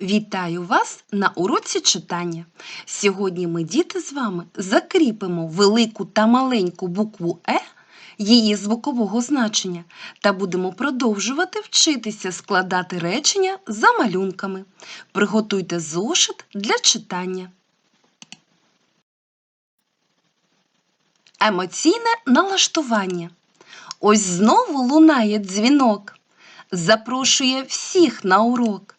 Вітаю вас на уроці читання. Сьогодні ми, діти, з вами закріпимо велику та маленьку букву Е, її звукового значення, та будемо продовжувати вчитися складати речення за малюнками. Приготуйте зошит для читання. Емоційне налаштування. Ось знову лунає дзвінок. Запрошує всіх на урок.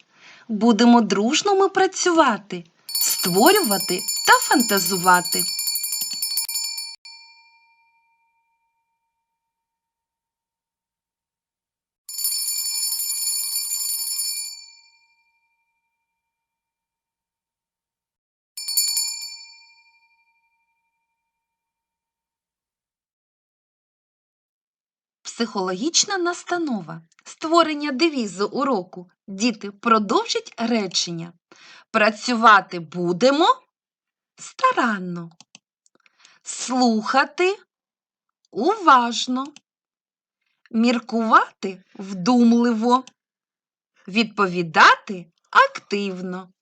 Будемо дружно ми працювати, створювати та фантазувати. Психологічна настанова. Створення девізу уроку. Діти продовжать речення. Працювати будемо старанно. Слухати уважно. Міркувати вдумливо. Відповідати активно.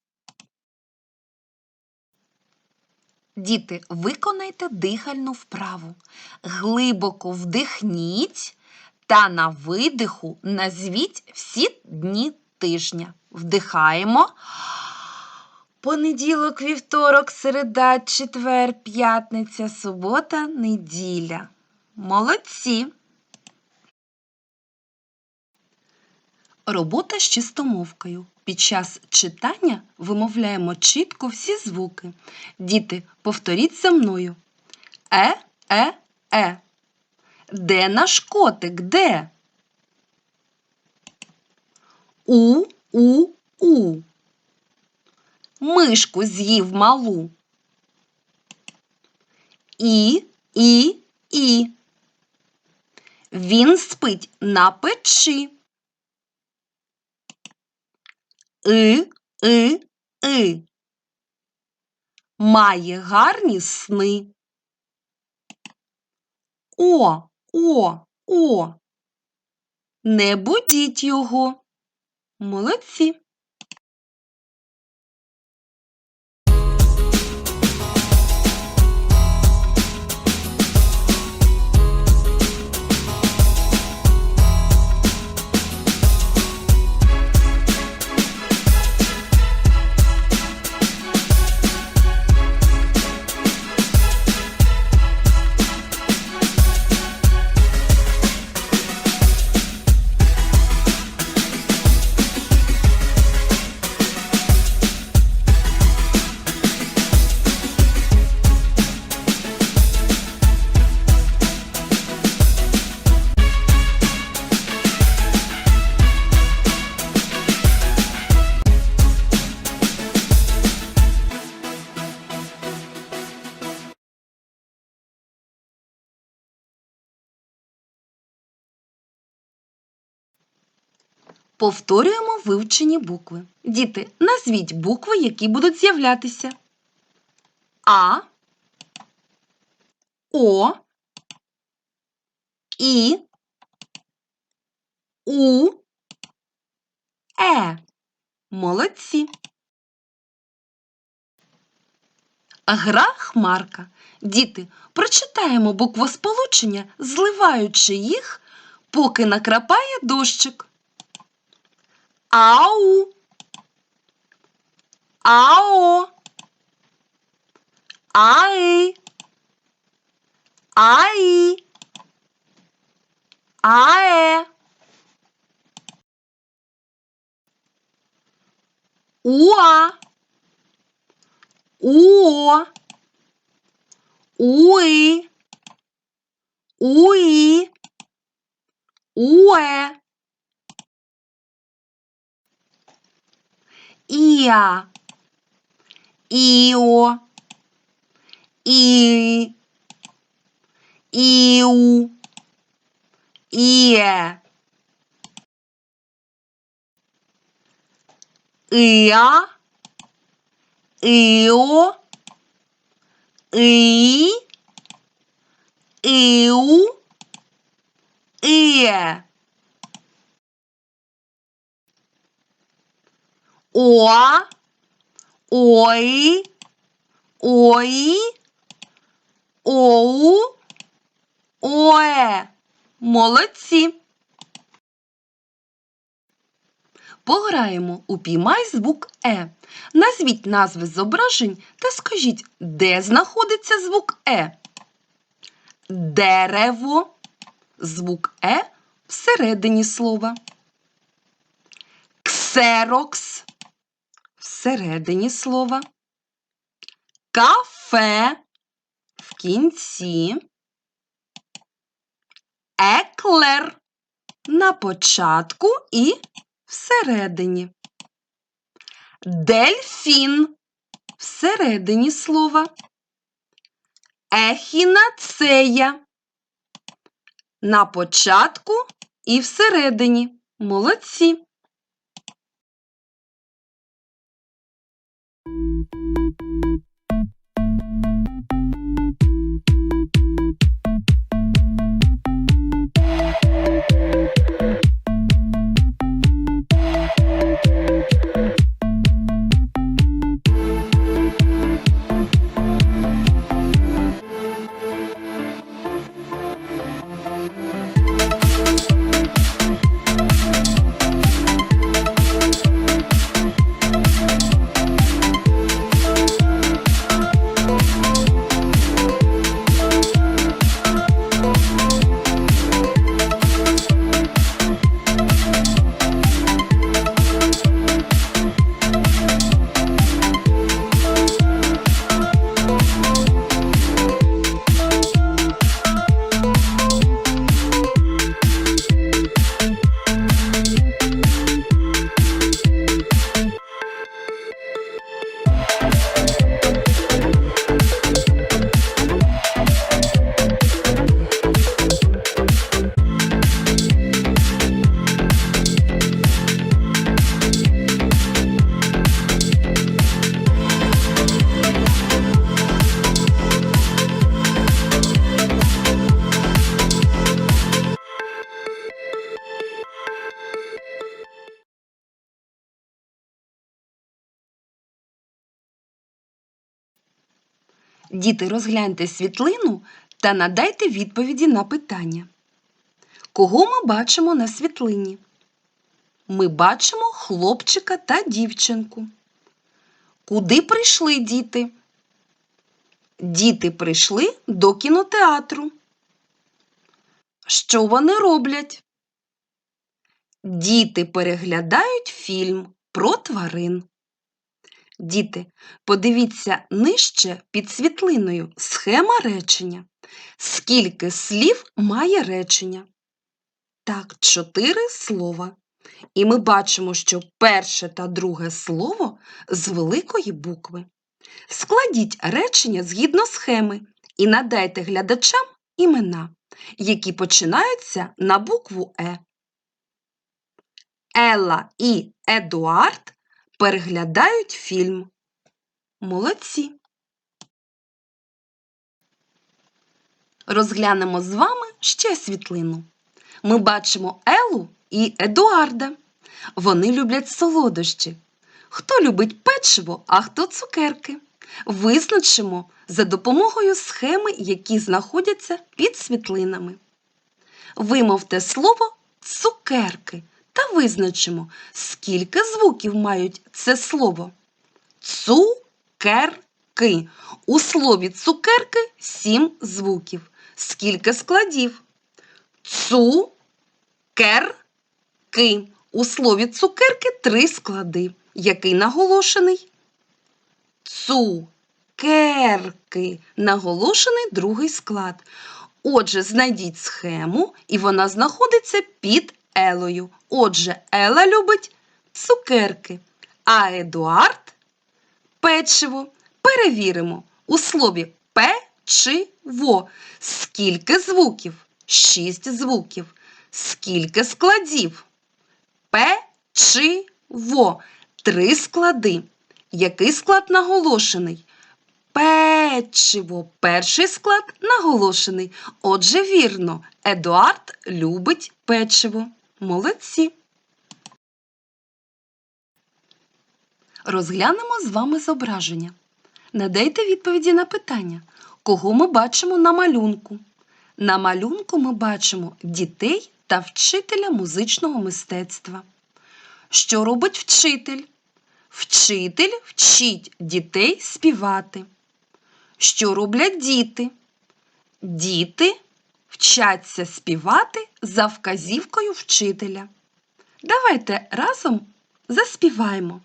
Діти, виконайте дихальну вправу. Глибоко вдихніть та на видиху назвіть всі дні тижня. Вдихаємо. Понеділок, вівторок, середа, четвер, п'ятниця, субота, неділя. Молодці. Робота з чистомовкою. Під час читання вимовляємо чітко всі звуки. Діти, повторіть за мною. Е, е, е. Де наш котик? Де? У, у, у. Мишку з'їв малу. І, і, і. Він спить на печі. И, и, и. Має гарні сни. О, о, о. Не будіть його. Молодці. Повторюємо вивчені букви. Діти, назвіть букви, які будуть з'являтися. А, О, І, У, Е. Молодці. Гра хмарка. Діти, прочитаємо буквосполучення, зливаючи їх, поки накрапає дощик. Ау. Ао. Аи. Аи. Аe. Уа. Уо. Уи. Уи. Уе. Іа. Іо. І. Іу. Іє. Іа. Іо. І. Іу. Іє. О, ой, ой, оу, ое. Молодці. Пограємо у піймай звук Е. Назвіть назви зображень та скажіть, де знаходиться звук Е. Дерево. Звук Е всередині слова. Ксерокс всередині слова. Кафе в кінці. Еклер на початку і всередині. Дельфін всередині слова. Ехінацея на початку і всередині. Молодці. Thank you. Діти, розгляньте світлину та надайте відповіді на питання. Кого ми бачимо на світлині? Ми бачимо хлопчика та дівчинку. Куди прийшли діти? Діти прийшли до кінотеатру. Що вони роблять? Діти переглядають фільм про тварин. Діти, подивіться нижче під світлиною схема речення. Скільки слів має речення? Так, чотири слова. І ми бачимо, що перше та друге слово з великої букви. Складіть речення згідно схеми і надайте глядачам імена, які починаються на букву Е. Елла і Едуард переглядають фільм. Молодці. Розглянемо з вами ще світлину. Ми бачимо Елу і Едуарда. Вони люблять солодощі. Хто любить печиво, а хто цукерки. Визначимо за допомогою схеми, які знаходяться під світлинами. Вимовте слово цукерки та визначимо, скільки звуків мають це слово. Цукерки. У слові цукерки сім звуків. Скільки складів? Цукерки. У слові цукерки три склади. Який наголошений? Цукерки. Наголошений другий склад. Отже, знайдіть схему, і вона знаходиться під Елою. Отже, Ела любить цукерки, а Едуард печиво. Перевіримо у слові печиво. Скільки звуків? Шість звуків. Скільки складів? Печиво. Три склади. Який склад наголошений? Печиво. Перший склад наголошений. Отже, вірно, Едуард любить печиво. Молодці. Розглянемо з вами зображення. Надайте відповіді на питання, кого ми бачимо на малюнку. На малюнку ми бачимо дітей та вчителя музичного мистецтва. Що робить вчитель? Вчитель вчить дітей співати. Що роблять діти? Діти вчаться співати за вказівкою вчителя. Давайте разом заспіваємо,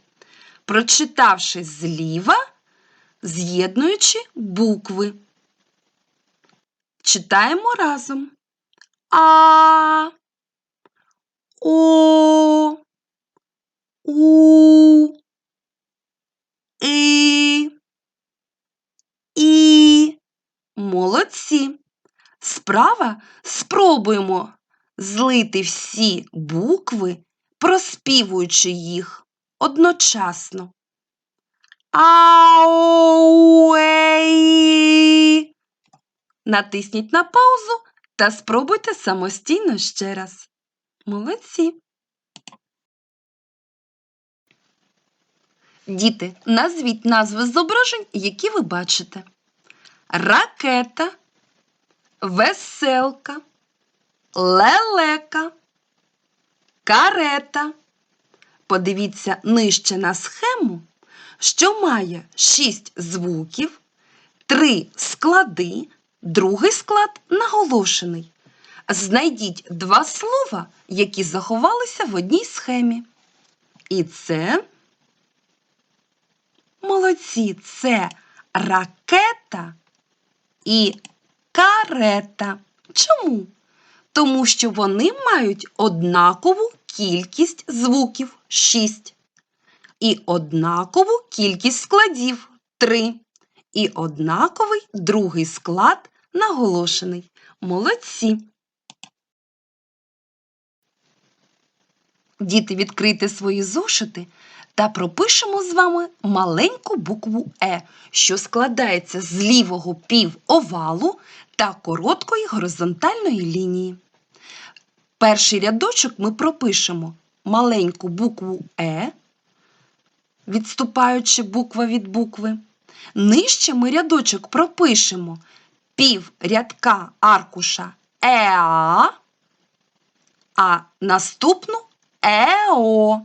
прочитавши зліва, з'єднуючи букви. Читаємо разом. А, О, У, І, І. Молодці. Справа спробуємо злити всі букви, проспівуючи їх одночасно. Ауей. Натисніть на паузу та спробуйте самостійно ще раз. Молодці. Діти, назвіть назви зображень, які ви бачите. Ракета, веселка, лелека, карета. Подивіться нижче на схему, що має шість звуків, три склади, другий склад наголошений. Знайдіть два слова, які заховалися в одній схемі. І це молодці, це ракета і карета. Чому? Тому що вони мають однакову кількість звуків 6, і однакову кількість складів 3, і однаковий другий склад наголошений. Молодці. Діти, відкрийте свої зошити та пропишемо з вами маленьку букву Е, що складається з лівого півовалу та короткої горизонтальної лінії. Перший рядочок ми пропишемо маленьку букву Е, відступаючи буква від букви. Нижче ми рядочок пропишемо пів рядка аркуша ЕА, а наступну ЕО.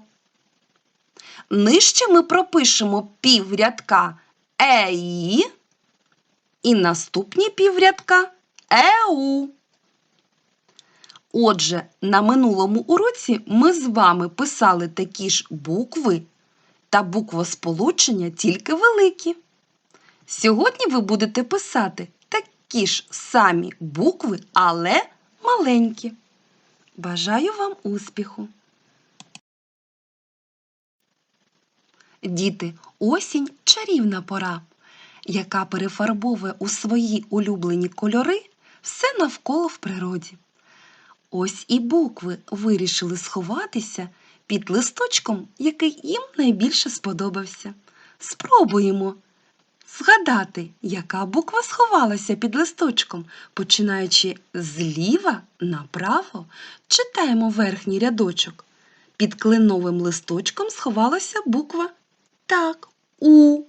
Нижче ми пропишемо піврядка ЕІ і наступні піврядка ЕУ. Отже, на минулому уроці ми з вами писали такі ж букви та буквосполучення тільки великі. Сьогодні ви будете писати такі ж самі букви, але маленькі. Бажаю вам успіху! Діти, осінь чарівна пора, яка перефарбовує у свої улюблені кольори все навколо в природі. Ось і букви вирішили сховатися під листочком, який їм найбільше сподобався. Спробуємо згадати, яка буква сховалася під листочком, починаючи зліва направо, читаємо верхній рядочок. Під кленовим листочком сховалася буква так, У.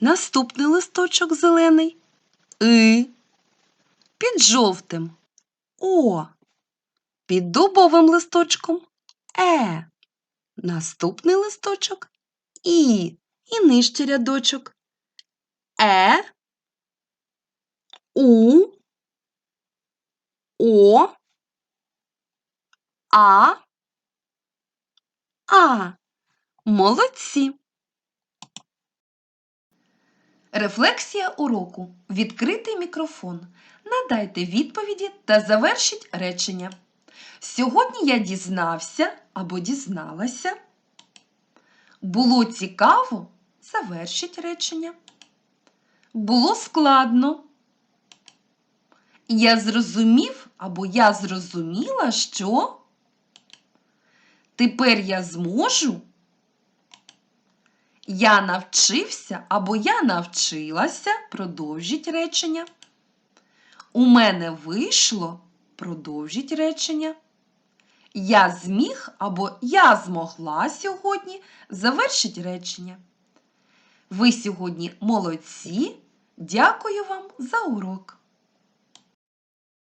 Наступний листочок зелений И. Під жовтим О. Під дубовим листочком Е. Наступний листочок І. І нижче рядочок Е. У. О. А. А. Молодці. Рефлексія уроку. Відкритий мікрофон. Надайте відповіді та завершіть речення. Сьогодні я дізнався або дізналася. Було цікаво. Завершіть речення. Було складно. Я зрозумів або я зрозуміла, що тепер я зможу. Я навчився або я навчилася, продовжіть речення. У мене вийшло, продовжіть речення. Я зміг або я змогла сьогодні завершить речення. Ви сьогодні молодці. Дякую вам за урок.